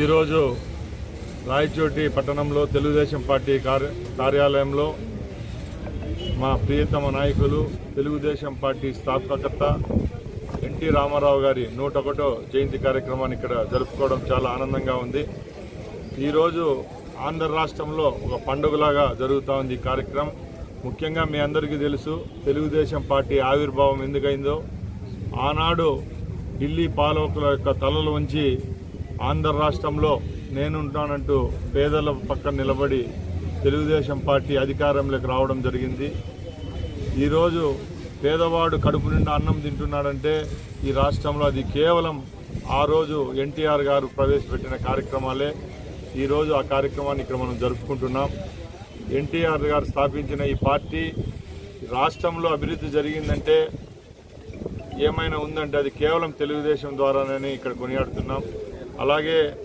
ఈరోజు రాయచోటి పట్టణంలో తెలుగుదేశం పార్టీ కార్య కార్యాలయంలో మా ప్రియతమ నాయకులు తెలుగుదేశం పార్టీ స్థాపకర్త ఎన్టీ రామారావు గారి నూట ఒకటో జయంతి కార్యక్రమాన్ని ఇక్కడ జరుపుకోవడం చాలా ఆనందంగా ఉంది. ఈరోజు ఆంధ్ర రాష్ట్రంలో ఒక పండుగలాగా జరుగుతూ ఉంది ఈ కార్యక్రమం. ముఖ్యంగా మీ అందరికీ తెలుసు తెలుగుదేశం పార్టీ ఆవిర్భావం ఎందుకైందో. ఆనాడు ఢిల్లీ పాలకుల యొక్క తలలు ఉంచి ఆంధ్ర రాష్ట్రంలో నేనుంటానంటూ పేదల పక్కన నిలబడి తెలుగుదేశం పార్టీ అధికారంలోకి రావడం జరిగింది. ఈరోజు పేదవాడు కడుపు నిండా అన్నం తింటున్నాడంటే ఈ రాష్ట్రంలో అది కేవలం ఆ రోజు ఎన్టీఆర్ గారు ప్రవేశపెట్టిన కార్యక్రమాలే. ఈరోజు ఆ కార్యక్రమాన్ని ఇక్కడ మనం జరుపుకుంటున్నాం. ఎన్టీఆర్ గారు స్థాపించిన ఈ పార్టీ రాష్ట్రంలో అభివృద్ధి జరిగిందంటే ఏమైనా ఉందంటే అది కేవలం తెలుగుదేశం ద్వారానే ఇక్కడ కొనియాడుతున్నాం. అలాగే